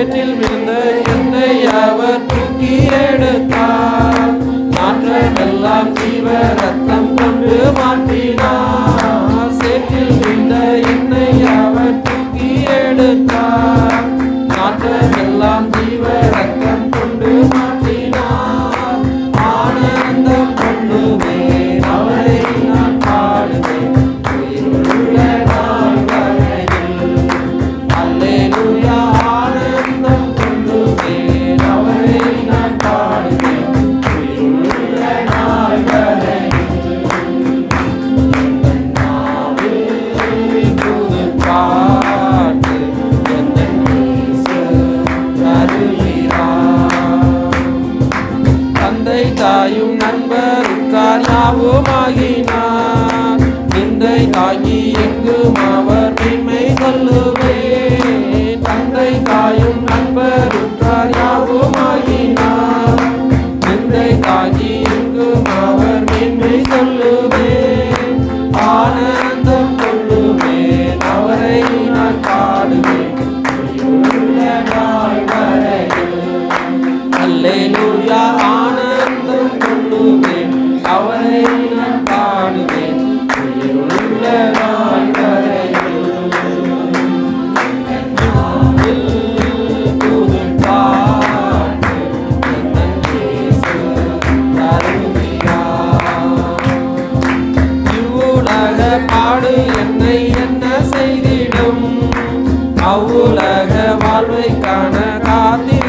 சேற்றில் விழுந்த என்னை அவர் தூக்கி எடுத்தார். நாற்றமெல்லாம் ஜீவ நண்பரும் காரியாவுமாகினார் நிந்தை தாங்கி எங்கும் அவர் பெண்மை சொல்லுவே தந்தை தாயும் நண்பர் செய்திடும். அவ்வுலக வாழ்வை காண காத்தி